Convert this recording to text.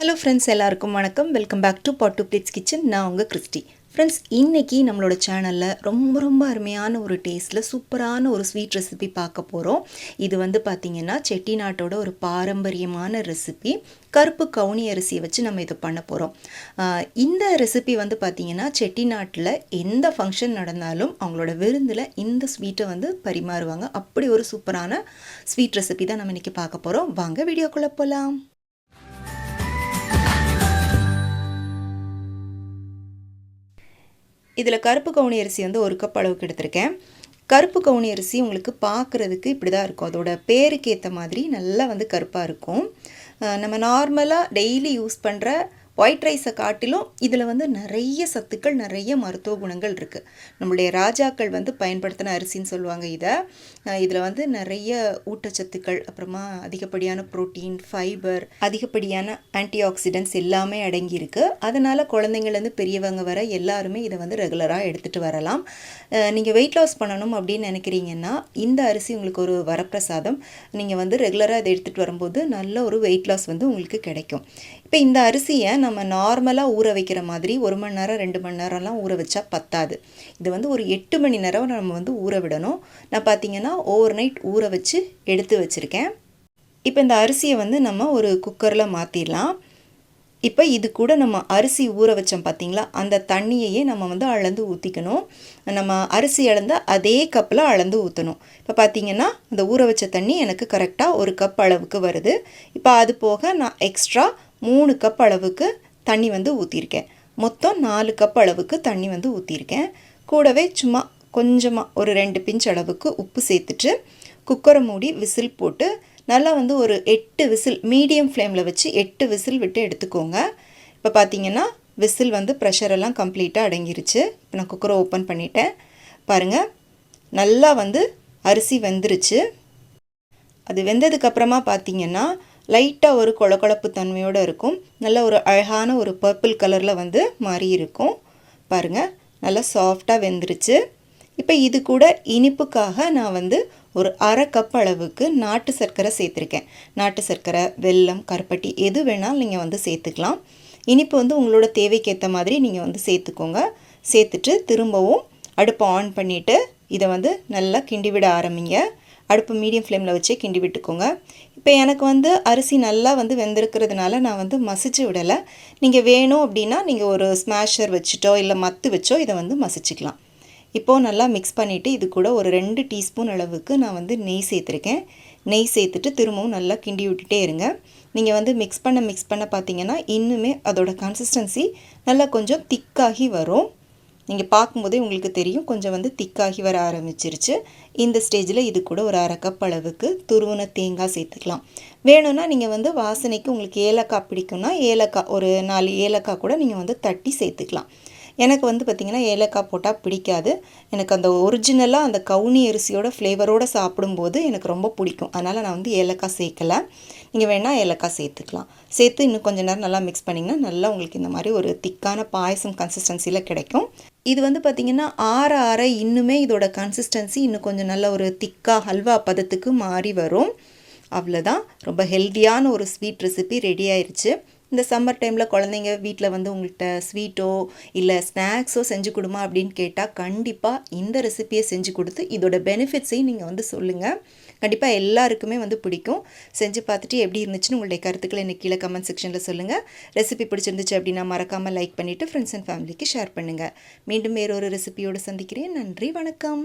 Hello friends எல்லாருக்கும் வணக்கம். Welcome back to பாட்டு பிளேட்ஸ் கிச்சன் நான் உங்கள் கிறிஸ்டி. ஃப்ரெண்ட்ஸ் இன்றைக்கி நம்மளோட சேனலில் ரொம்ப ரொம்ப அருமையான ஒரு டேஸ்ட்டில் சூப்பரான ஒரு ஸ்வீட் ரெசிபி பார்க்க போகிறோம் இது வந்து பார்த்திங்கன்னா செட்டிநாட்டோட ஒரு பாரம்பரியமான ரெசிபி கருப்பு கவுனி அரிசியை வச்சு நம்ம இதை பண்ண போகிறோம் இந்த ரெசிபி வந்து பார்த்திங்கன்னா செட்டிநாட்டில் எந்த ஃபங்க்ஷன் நடந்தாலும் அவங்களோட விருந்தில் இந்த ஸ்வீட்டை வந்து பரிமாறுவாங்க. அப்படி ஒரு சூப்பரான ஸ்வீட் ரெசிபி தான் நம்ம இன்றைக்கி பார்க்க போகிறோம் வாங்க வீடியோக்குள்ளே போகலாம் இதில் கருப்பு கவுனி அரிசி வந்து ஒரு கப் அளவுக்கு எடுத்திருக்கேன். கருப்பு கவுனி அரிசி உங்களுக்கு பார்க்குறதுக்கு இப்படி தான் இருக்கும். அதோட பேருக்கு ஏற்ற மாதிரி நல்லா வந்து கருப்பாக இருக்கும். நம்ம நார்மலாக டெய்லி யூஸ் பண்ணுற ஒயிட் ரைஸை காட்டிலும் இதில் வந்து நிறைய சத்துக்கள் நிறைய மருத்துவ குணங்கள் இருக்குது நம்மளுடைய ராஜாக்கள் வந்து பயன்படுத்தின அரிசின்னு சொல்லுவாங்க இதை. இதில் வந்து நிறைய ஊட்டச்சத்துக்கள் அப்புறமா அதிகப்படியான ப்ரோட்டீன் ஃபைபர் அதிகப்படியான ஆன்டி ஆக்சிடென்ட்ஸ் எல்லாமே அடங்கியிருக்கு. அதனால் குழந்தைங்கள்லேருந்து பெரியவங்க வர எல்லாருமே இதை வந்து ரெகுலராக எடுத்துகிட்டு வரலாம். நீங்கள் வெயிட் லாஸ் பண்ணணும் அப்படின்னு நினைக்கிறீங்கன்னா இந்த அரிசி உங்களுக்கு ஒரு வரப்பிரசாதம். நீங்கள் வந்து ரெகுலராக இதை எடுத்துகிட்டு வரும்போது நல்ல ஒரு வெயிட் லாஸ் வந்து உங்களுக்கு கிடைக்கும். இப்போ இந்த அரிசியை நம்ம நார்மலாக ஊற வைக்கிற மாதிரி ஒரு மணி நேரம் ரெண்டு மணி நேரம்லாம் ஊற வச்சா பத்தாது. இது வந்து ஒரு எட்டு மணி நேரம் நம்ம வந்து ஊற விடணும். நான் பார்த்தீங்கன்னா ஓவர் நைட் ஊற வச்சு எடுத்து வச்சுருக்கேன். இப்போ இந்த அரிசியை வந்து நம்ம ஒரு குக்கரில் மாற்றிடலாம் இப்போ இது கூட நம்ம அரிசி ஊற வச்சோம் பார்த்திங்களா? அந்த தண்ணியையே நம்ம வந்து அளந்து ஊற்றிக்கணும் நம்ம அரிசி அளந்த அதே கப்பில் அளந்து ஊற்றணும் இப்போ பார்த்திங்கன்னா அந்த ஊற வச்ச தண்ணி எனக்கு கரெக்டாக ஒரு கப் அளவுக்கு வருது. இப்போ அது போக நான் எக்ஸ்ட்ரா மூணு கப் அளவுக்கு தண்ணி வந்து ஊற்றிருக்கேன் மொத்தம் நாலு கப் அளவுக்கு தண்ணி வந்து ஊற்றிருக்கேன் கூடவே சும்மா கொஞ்சமாக ஒரு ரெண்டு பிஞ்ச் அளவுக்கு உப்பு சேர்த்துட்டு குக்கரை மூடி விசில் போட்டு நல்லா வந்து ஒரு எட்டு விசில் மீடியம் ஃப்ளேமில் வச்சு எட்டு விசில் விட்டு எடுத்துக்கோங்க. இப்போ பார்த்தீங்கன்னா விசில் வந்து ப்ரெஷரெல்லாம் கம்ப்ளீட்டாக அடங்கிருச்சு. இப்போ நான் குக்கரை ஓப்பன் பண்ணிட்டேன். பாருங்கள் நல்லா வந்து அரிசி வெந்துருச்சு. அது வெந்ததுக்கப்புறமா பார்த்தீங்கன்னா லைட்டாக ஒரு கொழக்கொழப்பு தன்மையோடு இருக்கும். நல்ல ஒரு அழகான ஒரு பர்பிள் கலரில் வந்து மாறி இருக்கும். பாருங்கள் நல்லா சாஃப்டாக வெந்துருச்சு. இப்போ இது கூட இனிப்புக்காக நான் வந்து ஒரு அரை கப் அளவுக்கு நாட்டு சர்க்கரை சேர்த்துருக்கேன். நாட்டு சர்க்கரை வெல்லம் கருப்பட்டி எது வேணாலும் நீங்கள் வந்து சேர்த்துக்கலாம். இனிப்பு வந்து உங்களோட தேவைக்கேற்ற மாதிரி நீங்கள் வந்து சேர்த்துக்கோங்க. சேர்த்துட்டு திரும்பவும் அடுப்பை ஆன் பண்ணிவிட்டு இதை வந்து நல்லா கிண்டி விட ஆரம்பிங்க. அடுப்பு மீடியம் ஃப்ளேமில் வச்சே கிண்டி விட்டுக்கோங்க. இப்போ எனக்கு வந்து அரிசி நல்லா வந்து வெந்திருக்கிறதுனால நான் வந்து மசிச்சு விடலை. நீங்கள் வேணும் அப்படின்னா நீங்கள் ஒரு ஸ்மாஷர் வச்சுட்டோ இல்லை மத்து வச்சோ இதை வந்து மசிச்சுக்கலாம். இப்போது நல்லா மிக்ஸ் பண்ணிவிட்டு இது கூட ஒரு ரெண்டு டீஸ்பூன் அளவுக்கு நான் வந்து நெய் சேர்த்துருக்கேன். நெய் சேர்த்துட்டு திரும்பவும் நல்லா கிண்டி விட்டுட்டே இருங்க. நீங்கள் வந்து மிக்ஸ் பண்ண மிக்ஸ் பண்ண பார்த்தீங்கன்னா இன்னுமே அதோட கன்சிஸ்டன்சி நல்லா கொஞ்சம் திக்காகி வரும். நீங்கள் பார்க்கும்போதே உங்களுக்கு தெரியும் கொஞ்சம் வந்து திக்காகி வர ஆரம்பிச்சிருச்சு. இந்த ஸ்டேஜில் இது கூட ஒரு அரை கப் அளவுக்கு துருவன தேங்காய் சேர்த்துக்கலாம். வேணும்னா நீங்கள் வந்து வாசனைக்கு உங்களுக்கு ஏலக்காய் பிடிக்கும்னா ஏலக்காய் ஒரு நாலு ஏலக்காய் கூட நீங்கள் வந்து தட்டி சேர்த்துக்கலாம். எனக்கு வந்து பார்த்திங்கன்னா ஏலக்காய் போட்டால் பிடிக்காது. எனக்கு அந்த ஒரிஜினலாக அந்த கவுனி அரிசியோட ஃப்ளேவரோடு சாப்பிடும்போது எனக்கு ரொம்ப பிடிக்கும். அதனால் நான் வந்து ஏலக்காய் சேர்க்கலை. நீங்கள் வேணால் ஏலக்காய் சேர்த்துக்கலாம். சேர்த்து இன்னும் கொஞ்சம் நேரம் நல்லா மிக்ஸ் பண்ணிங்கன்னா நல்லா உங்களுக்கு இந்த மாதிரி ஒரு திக்கான பாயசம் கன்சிஸ்டன்சியில் கிடைக்கும். இது வந்து பார்த்திங்கன்னா ஆற ஆற இன்னுமே இதோட கன்சிஸ்டன்சி இன்னும் கொஞ்சம் நல்ல ஒரு திக்காக ஹல்வா பதத்துக்கு மாறி வரும். அவ்வளோதான் ரொம்ப ஹெல்த்தியான ஒரு ஸ்வீட் ரெசிபி ரெடி ஆயிடுச்சு இந்த சம்மர் டைமில் குழந்தைங்க வீட்டில் வந்து உங்கள்கிட்ட ஸ்வீட்டோ இல்லை ஸ்நாக்ஸோ செஞ்சு கொடுமா அப்படின்னு கேட்டால் கண்டிப்பாக இந்த ரெசிப்பியை செஞ்சு கொடுத்து இதோட பெனிஃபிட்ஸையும் நீங்கள் வந்து சொல்லுங்கள் கண்டிப்பாக எல்லாருக்குமே வந்து பிடிக்கும். செஞ்சு பார்த்துட்டு எப்படி இருந்துச்சுன்னு உங்களுடைய கருத்துக்களை எனக்கு கீழே கமெண்ட் செக்ஷனில் சொல்லுங்கள் ரெசிபி பிடிச்சிருந்துச்சு அப்படின்னா மறக்காமல் லைக் பண்ணிவிட்டு ஃப்ரெண்ட்ஸ் அண்ட் ஃபேமிலிக்கு ஷேர் பண்ணுங்கள் மீண்டும் வேறொரு ரெசிபியோடு சந்திக்கிறேன். நன்றி வணக்கம்.